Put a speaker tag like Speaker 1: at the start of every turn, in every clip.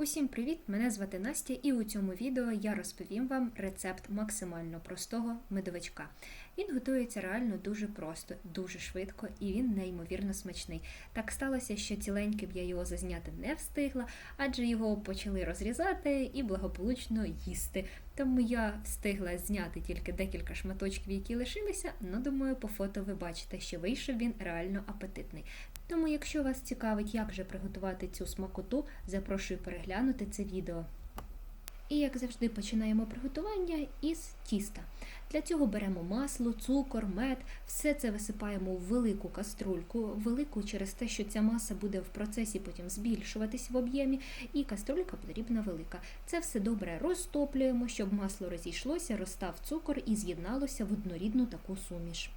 Speaker 1: Усім привіт! Мене звати Настя, і у цьому відео я розповім вам рецепт максимально простого медовичка. Він готується реально дуже просто, дуже швидко і він неймовірно смачний. Так сталося, що ціленьким я його зазняти не встигла, адже його почали розрізати і благополучно їсти. Тому я встигла зняти тільки декілька шматочків, які лишилися. Ну думаю, по фото ви бачите, що вийшов він реально апетитний. Тому, якщо вас цікавить, як же приготувати цю смакоту, запрошую переглянути це відео. І, як завжди, починаємо приготування із тіста. Для цього беремо масло, цукор, мед, все це висипаємо в велику каструльку, велику через те, що ця маса буде в процесі потім збільшуватись в об'ємі, і каструлька потрібна велика. Це все добре розтоплюємо, щоб масло розійшлося, розстав цукор і з'єдналося в однорідну таку суміш.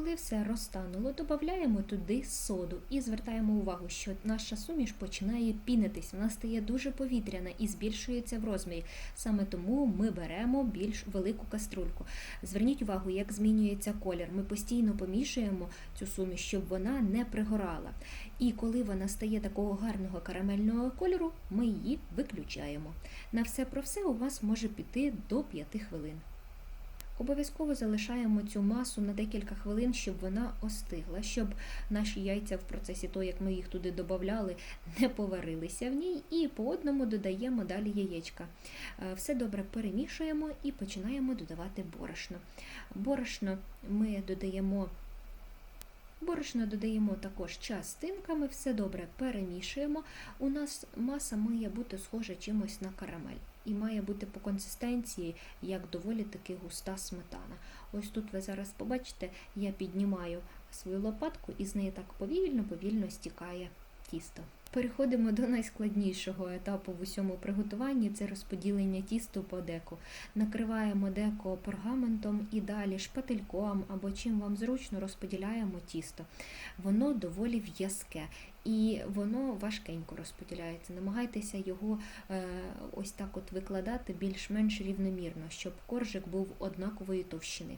Speaker 1: Коли все розтануло, додаємо туди соду і звертаємо увагу, що наша суміш починає пінитись, вона стає дуже повітряна і збільшується в розмірі. Саме тому ми беремо більш велику каструльку. Зверніть увагу, як змінюється колір. Ми постійно помішуємо цю суміш, щоб вона не пригорала. І коли вона стає такого гарного карамельного кольору, ми її виключаємо. На все про все у вас може піти до 5 хвилин. Обов'язково залишаємо цю масу на декілька хвилин, щоб вона остигла, щоб наші яйця в процесі того, як ми їх туди додавали, не поварилися в ній, і по одному додаємо далі яєчка. Е, все добре перемішуємо і починаємо додавати борошно. Борошно ми додаємо. Борошно додаємо також частинками, все добре перемішуємо. У нас маса має бути схожа чимось на карамель і має бути по консистенції як доволі таки густа сметана. Ось тут ви зараз побачите, я піднімаю свою лопатку і з неї так повільно-повільно стікає тісто. Переходимо до найскладнішого етапу в усьому приготуванні це розподілення тісту по деку. Накриваємо деко пергаментом і далі шпательком або чим вам зручно розподіляємо тісто. Воно доволі в'язке і воно важкенько розподіляється. Намагайтеся його е, ось так от викладати більш-менш рівномірно, щоб коржик був однакової товщини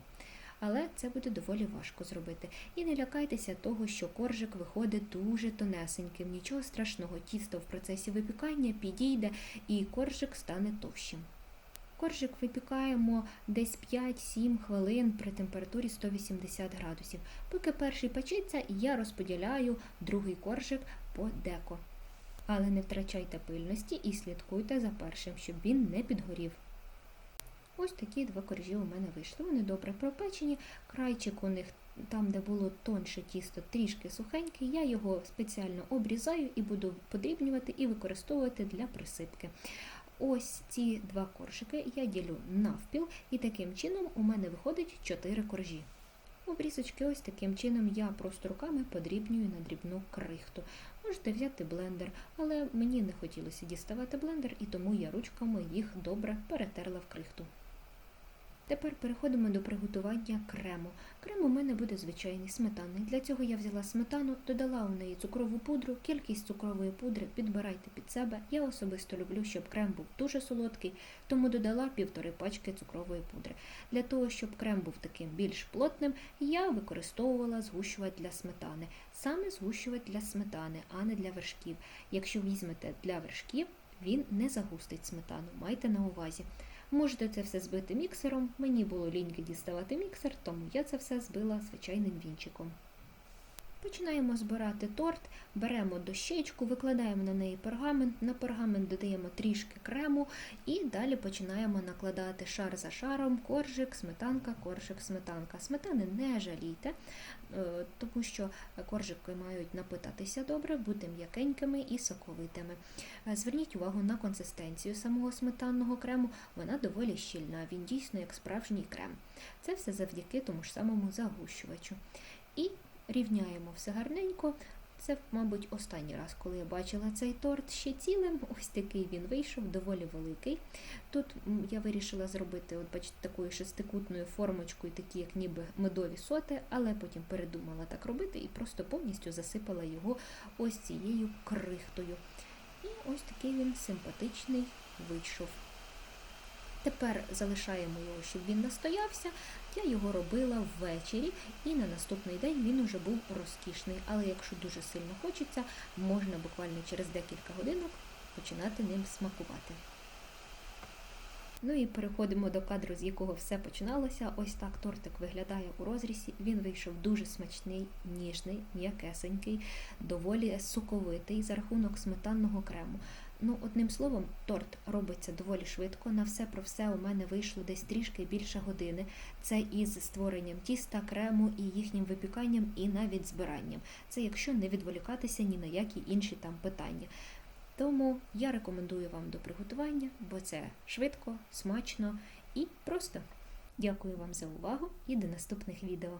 Speaker 1: але це буде доволі важко зробити. І не лякайтеся того, що коржик виходить дуже тонесеньким. Нічого страшного, тісто в процесі випікання підійде і коржик стане товщим. Коржик випікаємо десь 5-7 хвилин при температурі 180 градусів. Поки перший печеться, я розподіляю другий коржик по деко. Але не втрачайте пильності і слідкуйте за першим, щоб він не підгорів. Ось такі два коржі у мене вийшли. Вони добре пропечені. Крайчик у них, там, де було тонше тісто, трішки сухенький, я його спеціально обрізаю і буду подрібнювати і використовувати для присипки. Ось ці два коржики я ділю навпіл, і таким чином у мене виходить 4 коржі. Обрізочки ось таким чином я просто руками подрібнюю на дрібну крихту. Можете взяти блендер, але мені не хотілося діставати блендер, і тому я ручками їх добре перетерла в крихту. Тепер переходимо до приготування крему. Крем у мене буде звичайний сметанний. Для цього я взяла сметану, додала у неї цукрову пудру, кількість цукрової пудри підбирайте під себе. Я особисто люблю, щоб крем був дуже солодкий, тому додала півтори пачки цукрової пудри. Для того, щоб крем був таким більш плотним, я використовувала згущувач для сметани. Саме згущувач для сметани, а не для вершків. Якщо візьмете для вершків, він не загустить сметану, майте на увазі. Можете це все збити міксером. Мені було ліньки діставати міксер, тому я це все збила звичайним вінчиком. Починаємо збирати торт, беремо дощечку, викладаємо на неї пергамент, на пергамент додаємо трішки крему і далі починаємо накладати шар за шаром, коржик, сметанка, коржик, сметанка. Сметани не жалійте, е, тому що коржики мають напитатися добре, бути м'якенькими і соковитими. Е, зверніть увагу на консистенцію самого сметанного крему, вона доволі щільна, він дійсно як справжній крем. Це все завдяки тому ж самому загущувачу. І рівняємо все гарненько. Це, мабуть, останній раз, коли я бачила цей торт ще цілим. Ось такий він вийшов, доволі великий. Тут я вирішила зробити, от бачите, такою шестикутною формочкою, такі, як ніби медові соти, але потім передумала так робити і просто повністю засипала його ось цією крихтою. І ось такий він симпатичний вийшов. Тепер залишаємо його, щоб він настоявся. Я його робила ввечері, і на наступний день він уже був розкішний. Але якщо дуже сильно хочеться, можна буквально через декілька годинок починати ним смакувати. Ну і переходимо до кадру, з якого все починалося. Ось так тортик виглядає у розрізі. Він вийшов дуже смачний, ніжний, м'якесенький, доволі соковитий за рахунок сметанного крему. Ну, одним словом, торт робиться доволі швидко. На все про все у мене вийшло десь трішки більше години. Це із створенням тіста, крему і їхнім випіканням, і навіть збиранням. Це якщо не відволікатися ні на які інші там питання. Тому я рекомендую вам до приготування, бо це швидко, смачно і просто. Дякую вам за увагу і до наступних відео.